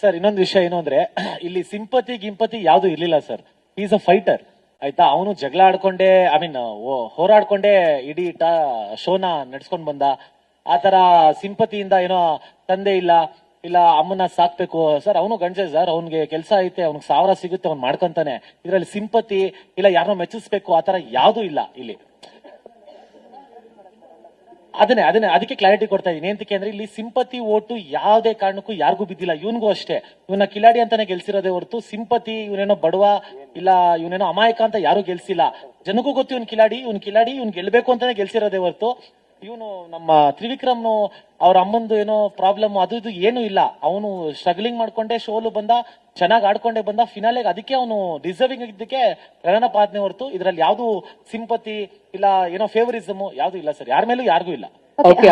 Sir, ಇನ್ನೊಂದು ವಿಷಯ ಏನು ಅಂದ್ರೆ, ಇಲ್ಲಿ ಸಿಂಪತಿ ಗಿಂಪತಿ ಯಾವ್ದು ಇರ್ಲಿಲ್ಲ ಸರ್. ಈಸ್ ಅ ಫೈಟರ್ ಆಯ್ತಾ? ಅವನು ಜಗಳ ಆಡ್ಕೊಂಡೆ ಐ ಮೀನ್ ಹೋರಾಡ್ಕೊಂಡೆ ಇಡೀ ಟ, ಶೋನ ನಡ್ಸ್ಕೊಂಡ್ ಬಂದ. ಆ ತರ ಸಿಂಪತಿಯಿಂದ ಏನೋ ತಂದೆ ಇಲ್ಲ ಇಲ್ಲ ಅಮ್ಮನ ಸಾಕ್ಬೇಕು. ಸರ್, ಅವನು ಗಂಡಸೆ ಸರ್, ಅವ್ನಿಗೆ ಕೆಲಸ ಐತೆ, ಅವ್ನಿಗೆ ಸಾವಿರ ಸಿಗುತ್ತೆ, ಅವ್ನು ಮಾಡ್ಕೊಂತಾನೆ. ಇದರಲ್ಲಿ ಸಿಂಪತಿ, ಇಲ್ಲ ಯಾರನ್ನೋ ಮೆಚ್ಚಿಸ್ಬೇಕು, ಆ ತರ ಯಾವ್ದು ಇಲ್ಲ ಇಲ್ಲಿ. ಅದನ್ನೇ ಅದನ್ನೇ, ಅದಕ್ಕೆ ಕ್ಲಾರಿಟಿ ಕೊಡ್ತಾ ಇದ್ದೀನಿ ಏನಂತಕ್ಕೆ ಅಂದ್ರೆ ಇಲ್ಲಿ ಸಿಂಪತಿ ಓಟು ಯಾವುದೇ ಕಾರಣಕ್ಕೂ ಯಾರಿಗೂ ಬಿದ್ದಿಲ್ಲ. ಇವನ್ಗೂ ಅಷ್ಟೇ. ಇವನ ಕಿಲಾಡಿ ಅಂತಾನೆ ಗೆಲ್ಸಿರೋದೇ ಹೊರತು ಸಿಂಪತಿ ಇವನೇನೋ ಬಡವ ಇಲ್ಲ, ಇವನೇನೋ ಅಮಾಯಕ ಅಂತ ಯಾರು ಗೆಲ್ಸಿಲ್ಲ. ಜನಕ್ಕೂ ಗೊತ್ತು ಇವನ್ ಕಿಲಾಡಿ ಇವನ್ ಕಿಲಾಡಿ ಇವ್ನ್ ಗೆಲ್ಬೇಕು ಅಂತಾನೆ ಗೆಲ್ಸಿರೋದೇ ಹೊರತು ಇವನು ನಮ್ಮ ತ್ರಿವಿಕ್ರಮ್ನು ಅವ್ರ ಅಮ್ಮಂದು ಏನೋ ಪ್ರಾಬ್ಲಮ್ ಅದು ಇದು ಏನು ಇಲ್ಲ. ಅವನು ಸ್ಟ್ರಗ್ಲಿಂಗ್ ಮಾಡ್ಕೊಂಡೆ ಶೋಲು ಬಂದ ಚೆನ್ನಾಗಿ ಆಡ್ಕೊಂಡೆ ಬಂದ ಫಿನಾಲೆಗೆ ಅದಕ್ಕೆ ಅವನು ಡಿಸರ್ವಿಂಗ್ ಇದ್ದಕ್ಕೆ ಪಾತ್ನೆ ಹೊರತು ಇದ್ರಲ್ಲಿ ಯಾವ್ದು ಸಿಂಪತಿ ಇಲ್ಲ ಏನೋ ಫೇವರಿಸಮ್ ಯಾವ್ದು ಇಲ್ಲ ಸರ್ ಯಾರ ಮೇಲೂ ಯಾರಿಗೂ ಇಲ್ಲ. ಓಕೆ